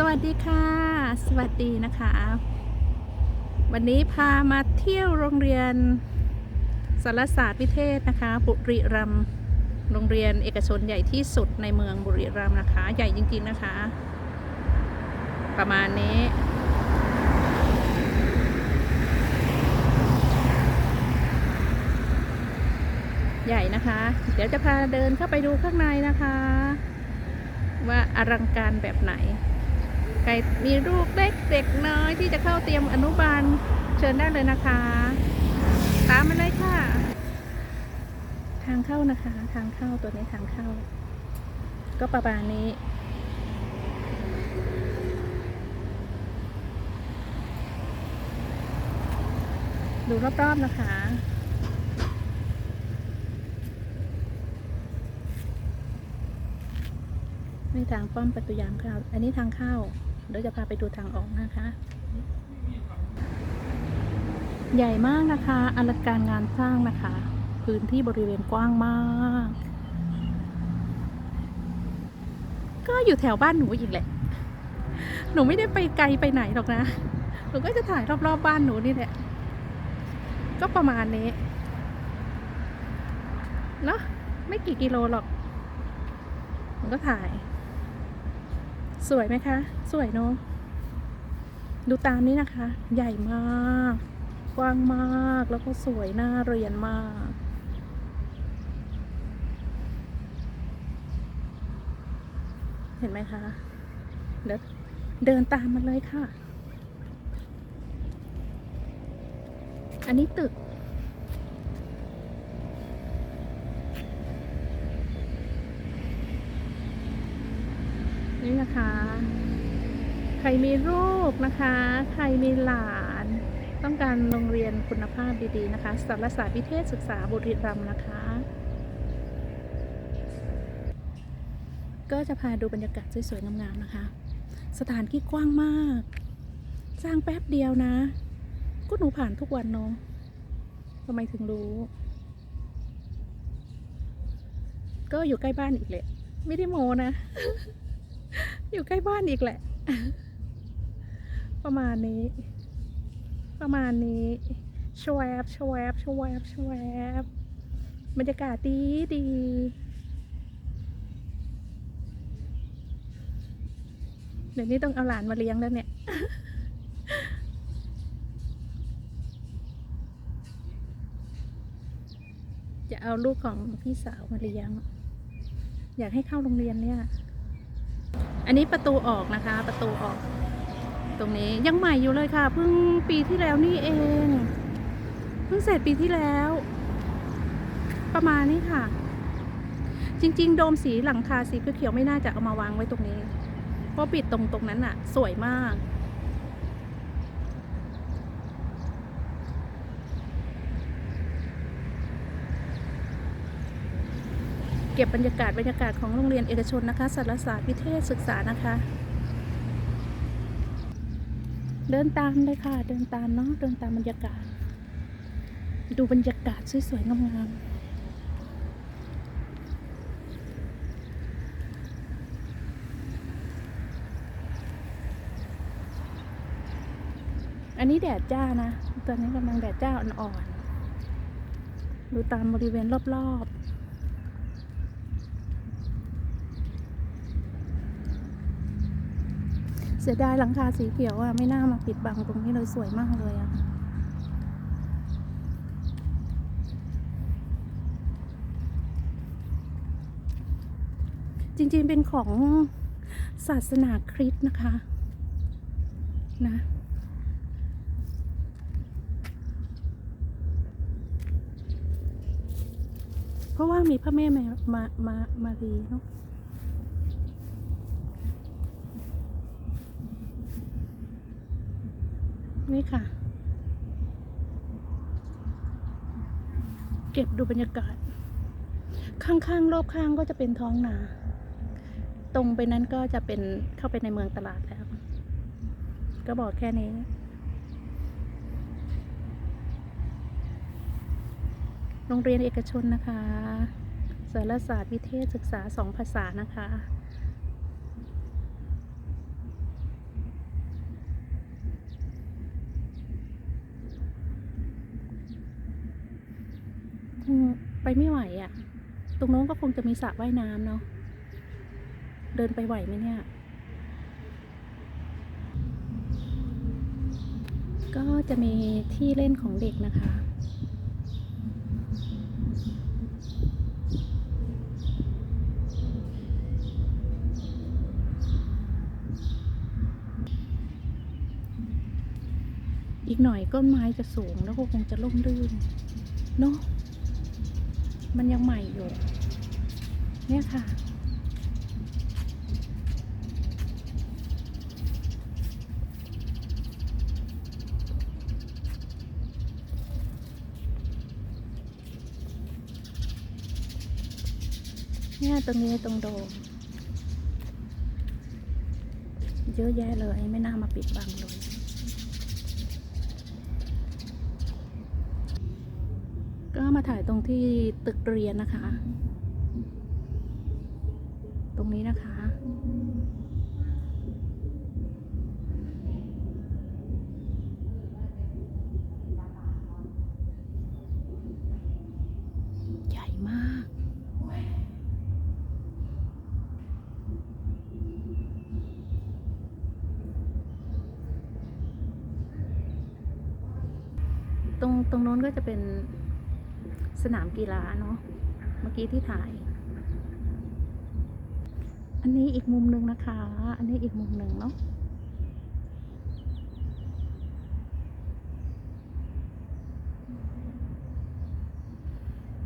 สวัสดีค่ะ สวัสดีนะคะ วันนี้พามาเที่ยวโรงเรียนสารศาสตร์วิเทศนะคะบุรีรัมย์โรงเรียนเอกชนใหญ่ที่สุดในเมืองบุรีรัมย์นะคะ ใหญ่จริง ๆนะคะ ประมาณนี้ ใหญ่นะคะ เดี๋ยวจะพาเดินเข้าไปดูข้างในนะคะ ว่าอลังการแบบไหน ครมีลูกเล็กเด็กน้อยที่จะเข้าเตรียมอนุบาลเชิญได้เลยนะคะ ตามมาเลยค่ะ ทางเข้านะคะ ทางเข้าตัวนี้ทางเข้า ก็ประมาณนี้ดูรอบๆนะคะ นี่ทางป้อมประตูยามเข้า อันนี้ทางเข้า เดี๋ยวจะพาไปดูทางออกนะคะ ใหญ่มากนะคะอลังการงานสร้างนะคะ พื้นที่บริเวณกว้างมาก ก็อยู่แถวบ้านหนูอีกแหละ หนูไม่ได้ไปไกลไปไหนหรอกนะ หนูก็จะถ่ายรอบๆบบ้านหนูนี่แหละ ก็ประมาณนี้เนอะไม่กี่กิโลหรอกหนูก็ถ่าย สวยไหมคะ สวยเนอะดูตามนี้นะคะ ใหญ่มาก กว้างมากแล้วก็สวยน่าเรียนมาก เห็นไหมคะ เดี๋ยวเดินตามมันเลยค่ะ อันนี้ตึก นี่นะคะ ใครมีลูกนะคะ ใครมีหลาน ต้องการโรงเรียนคุณภาพดีๆนะคะสารศาสตร์วิเทศศึกษาบุรีรัมย์นะคะ ก็จะพาดูบรรยากาศสวยๆงามๆนะคะ สถานที่กว้างมาก สร้างแป๊บเดียวนะ ก็หนูผ่านทุกวันเนาะทำไมถึงรู้ ก็อยู่ใกล้บ้านอีกแหละ ไม่ได้โมนะ อยู่ใกล้บ้านอีกแหละ ประมาณนี้ ประมาณนี้ชวบชวบชวบชวบบรรยากาศดีดีเดี๋ยวนี้ต้องเอาหลานมาเลี้ยงแล้วเนี่ยจะเอาลูกของพี่สาวมาเลี้ยง อยากให้เข้าโรงเรียนเนี่ย อันนี้ประตูออกนะคะ ประตูออก ตรงนี้ยังใหม่อยู่เลยค่ะ เพิ่งปีที่แล้วนี่เอง เพิ่งเสร็จปีที่แล้ว ประมาณนี้ค่ะ จริง ๆ โดมสีหลังคาสีเขียวๆไม่น่าจะเอามาวางไว้ตรงนี้ เพราะปิดตรงตรงนั้นอะสวยมาก เก็บบรรยากาศบรรยากาศของโรงเรียนเอกชนนะคะสารศาสตร์วิเทศศึกษานะคะ เดินตามเลยค่ะ เดินตามเนาะเดินตามบรรยากาศ ดูบรรยากาศสวยๆงามๆอันนี้แดดจ้านะ ตอนนี้กำลังแดดจ้าอ่อนๆ ดูตามบริเวณรอบๆ เสียดายหลังคาสีเขียวอะ ไม่น่ามาปิดบังตรงนี้เลยสวยมากเลยอะจริงๆเป็นของศาสนาคริสต์นะคะ นะเพราะว่ามีพระแม่มามามามารีเนาะ นี่ค่ะ เก็บดูบรรยากาศ ข้างๆ รอบข้างก็จะเป็นท้องนา ตรงไปนั้นก็จะเป็นเข้าไปในเมืองตลาดแล้ว ก็บอกแค่นี้โรงเรียนเอกชนนะคะสารศาสตร์วิเทศศึกษาสองภาษานะคะ งไปไม่ไหวอะ่ะ ตรงโน้นก็คงจะมีสระว่ายน้ำเนาะ เดินไปไหวไหมเนี่ย ก็จะมีที่เล่นของเด็กนะคะ อีกหน่อยต้นไม้จะสูงแล้วก็คงจะล่มลื่นเนาะ มันยังใหม่อยู่ เนี่ยค่ะ เนี่ยตรงนี้ตรงโดมเยอะแยะเลย ไม่น่ามาปิดบังเลย ก็มาถ่ายตรงที่ตึกเรียนนะคะ ตรงนี้นะคะ ใหญ่มาก ตรงตรงโน้นก็จะเป็น สนามกีฬาเนาะเมื่อกี้ที่ถ่าย อันนี้อีกมุมหนึ่งนะคะ อันนี้อีกมุมหนึ่งเนาะ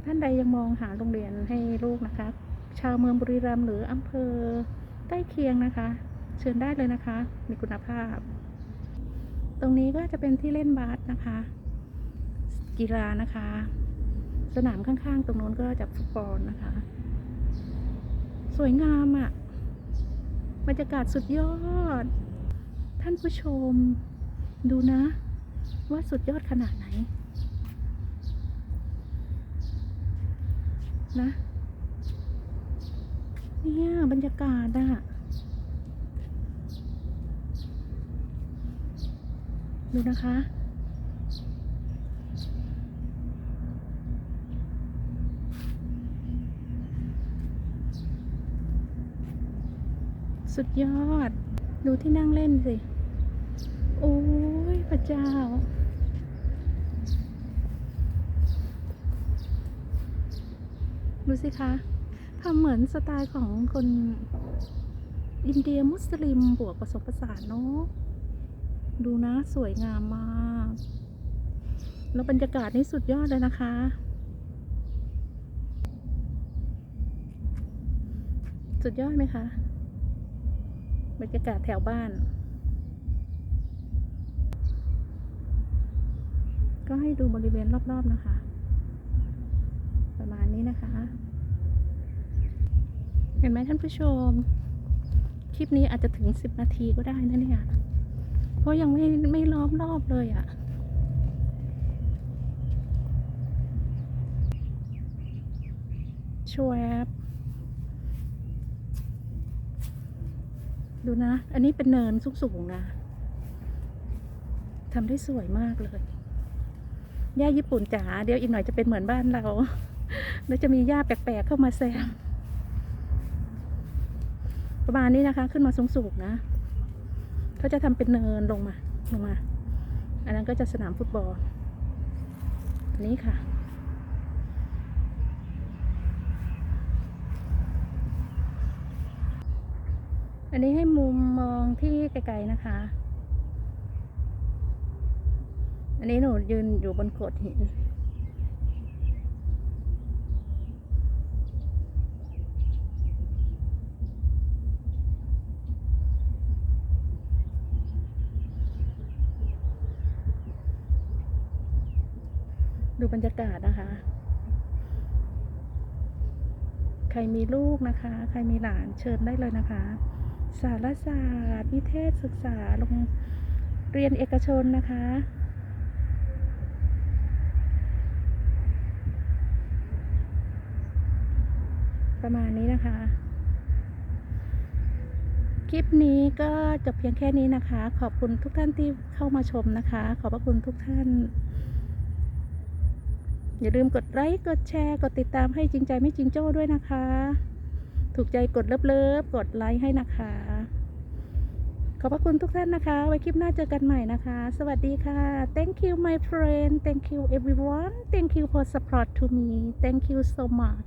ท่านใดยังมองหาโรงเรียนให้ลูกนะคะ ชาวเมืองบุรีรัมย์หรืออำเภอใกล้เคียงนะคะ เชิญได้เลยนะคะ มีคุณภาพ ตรงนี้ก็จะเป็นที่เล่นบาสนะคะ กีฬานะคะ สนามข้างๆ ตรงโน้นก็จะฟุตบอลนะคะ สวยงามอะ่ะบรรยากาศสุดยอด ท่านผู้ชม ดูนะ ว่าสุดยอดขนาดไหน นะ เนี่ย บรรยากาศอะดูนะคะ สุดยอด ดูที่นั่งเล่นสิ โอ้ยพระเจ้า ดูสิคะทำเหมือนสไตล์ของคนอินเดียมุสลิมบวกผสมผสานเนาะดูนะสวยงามมาก แล้วบรรยากาศนี่สุดยอดเลยนะคะ สุดยอดไหมคะ บรรยากาศแถวบ้าน ก็ให้ดูบริเวณรอบๆนะคะ ประมาณนี้นะคะ เห็นไหมท่านผู้ชม คลิปนี้อาจจะถึงสิบนาทีก็ได้นะเนี่ย เพราะยังไม่ไม่ล้อมรอบเลยอะ่ะชวบ ดูนะ อันนี้เป็นเนินสูงๆนะทำได้สวยมากเลยหญ้าญี่ปุ่นจ๋าเดี๋ยวอีกหน่อยจะเป็นเหมือนบ้านเรา แล้วจะมีหญ้าแปลกๆเข้ามาแซม ประมาณนี้นะคะ ขึ้นมาสูงๆนะเขาจะทำเป็นเนินลงมาลงมา อันนั้นก็จะสนามฟุตบอลอันนี้ค่ะ อันนี้ให้มุมมองที่ไกลๆนะคะ อันนี้หนูยืนอยู่บนโขดหินดูบรรยากาศนะคะ ใครมีลูกนะคะ ใครมีหลานเชิญได้เลยนะคะ สารศาสตร์วิเทศศึกษาโรงเรียนเอกชนนะคะ ประมาณนี้นะคะ คลิปนี้ก็จบเพียงแค่นี้นะคะ ขอบคุณทุกท่านที่เข้ามาชมนะคะ ขอบพระคุณทุกท่าน อย่าลืมกดไลค์ กดแชร์ กดติดตามให้จริงใจไม่จริงโจ้ด้วยนะคะ ถูกใจกดเลิฟเลิฟๆกดไลค์ให้นะคะ ขอบพระคุณทุกท่านนะคะ ไว้คลิปหน้าเจอกันใหม่นะคะ สวัสดีค่ะ thank you my friend thank you everyone thank you for support to me thank you so much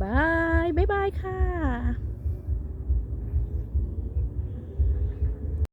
bye bye bye ค่ะ